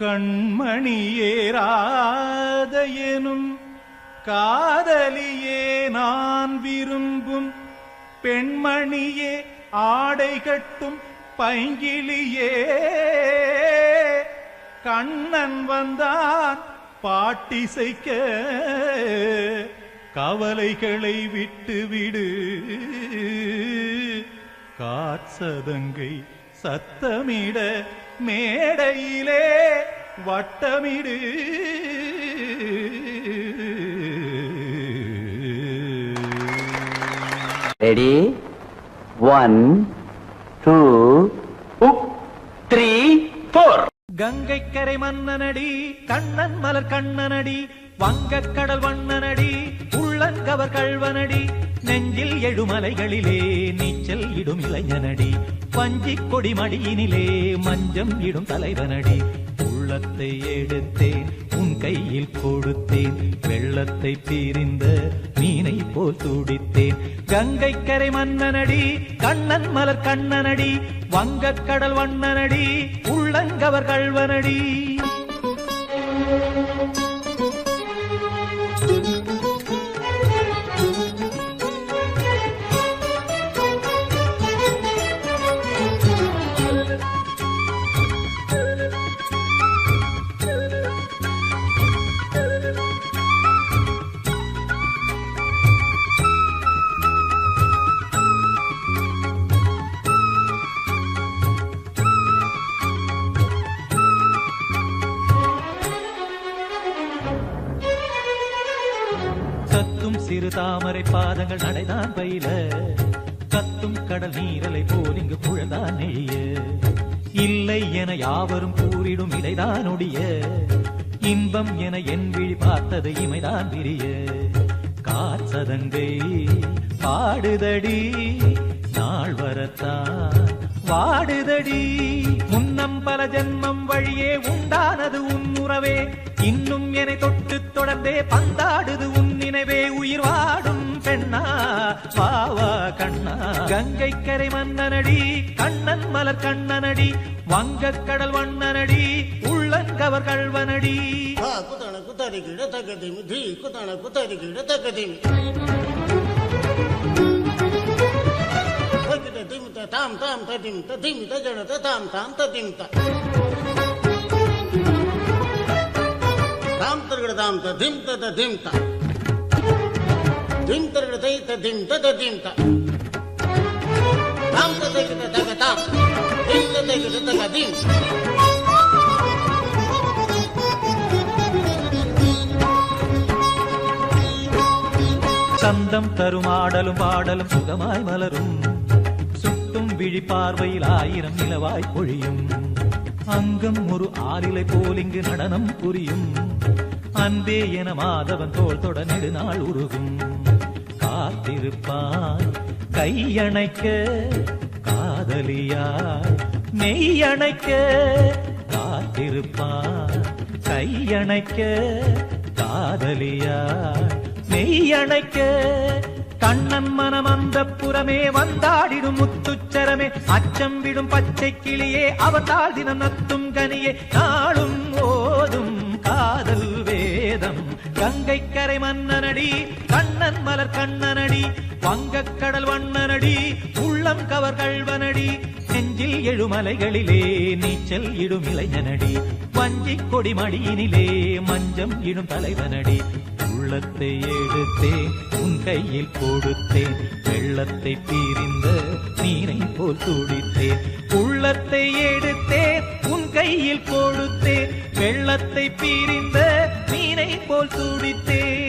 கண்மணியேராத எனும் காதலியே நான் விரும்பும் பெண்மணியே ஆடை கட்டும் பைங்கிலியே கண்ணன் வந்தான் பாட்டிசைக்க கவலைகளை விட்டுவிடு. காற்சதங்கை சத்தமிட மேடையிலே வட்டமிடு. Ready one two three four Gangai கரை மன்னனடி கண்ணன் மலர் கண்ணனடி வங்கக் கடல் வண்ணனடி உள்ளங்கவர் கள்வனடி நெஞ்சில் எழுமலைகளிலே நீச்சல் இடும் இளைஞனடி. பஞ்சிக் கொடி மடியினிலே மஞ்சம் இடும் தலைவனடி. உள்ளத்தை எடுத்தேன் உன் கையில் கொடுத்தேன். வெள்ளத்தை பிரிந்த மீனை போல் துடித்தேன். கங்கை கரை மன்னனடி கண்ணன் மலர் கண்ணனடி. வங்கக்கடல் வண்ணனடி உள்ளங்கவர் கல்வனடி சிறு தாமரை பாதங்கள் நடைதான் பயில. கத்தும் கடல் நீரலை போல் இங்கு புழதான் நெய்ய. இல்லை என யாவரும் கூறிடும் இடைதான் ஒடிய. இன்பம் என என் விழி பார்த்தது இமைதான் பிரிய காற்சதங்கை பாடுதடி நாள் வரத்தான் வாடுதடி. முன்னம் பல ஜென்மம் வழியே உண்டானது உன் உறவே. இன்னும் என்னை தொட்டு தொடர்ந்தே பந்தாடு கங்கை கரை மன்னனடி கண்ணன் மலர் கண்ணனடி வங்க கடல் வண்ணனடி உள்ளங்கவர் கல்வனடி குத்தான குத்தாரி கிட தக்கதிமி தீ குத்தான குத்தாரி கிட தக்கதிமி திமித்த தாம் தாம் ததிமித்த திமித்த ஜடத தாம் தாம் ததிமித்த தாம் தர்கட தாம் ததிமித்த ததிமித்த திம் தர்கட தை ததிமித்த ததிமித்த tam ta ta ta ta tam ding ta ta ta ta ding சந்தம் தரும் ஆடலும் பாடலும் சுகமாய் மலரும். சுட்டும் விழி பார்வையில் ஆயிரம் நிலவாய் பொழியும். அங்கம் ஒரு ஆறிலை போல் இங்கு நடனம் புரியும். அன்பே என மாதவன் தோல் தொட நெடுநாள் உருகும். காத்திருப்பான் கையணைக்க காதலியாய் மெய்யணைக்க காத்திருப்பான் கையணைக்க காதலியாய் மெய்யணைக்க கண்ணன் மனம் அந்த புறமே வந்தாடிடும் முத்துச்சரமே. அச்சம் விடும் பச்சை கிளியே அவத்தால் தினம் நத்தும் கனியே. நாளும் ஓதும் காதல் வேதம் கங்கை கரை மன்னனடி கண்ணன் மலர் கண்ணனடி வங்கக் கடல் வண்ணனடி உள்ளம் கவர் கல்வனடி நெஞ்சில் எழுமலைகளிலே நீச்சல் இடும் இளைஞனடி வஞ்சி கொடி மடியினிலே மஞ்சம் இடும் தலைவனடி. உள்ளத்தை எடுத்தேன் உன் கையில் கொடுத்தேன் வெள்ளத்தை பிரிந்த நீரை போல் துடித்தேன். உள்ளத்தை எடு கையில் கொடுத்தேன். வெள்ளத்தை பிரிந்த மீனை போல் துடித்தேன்.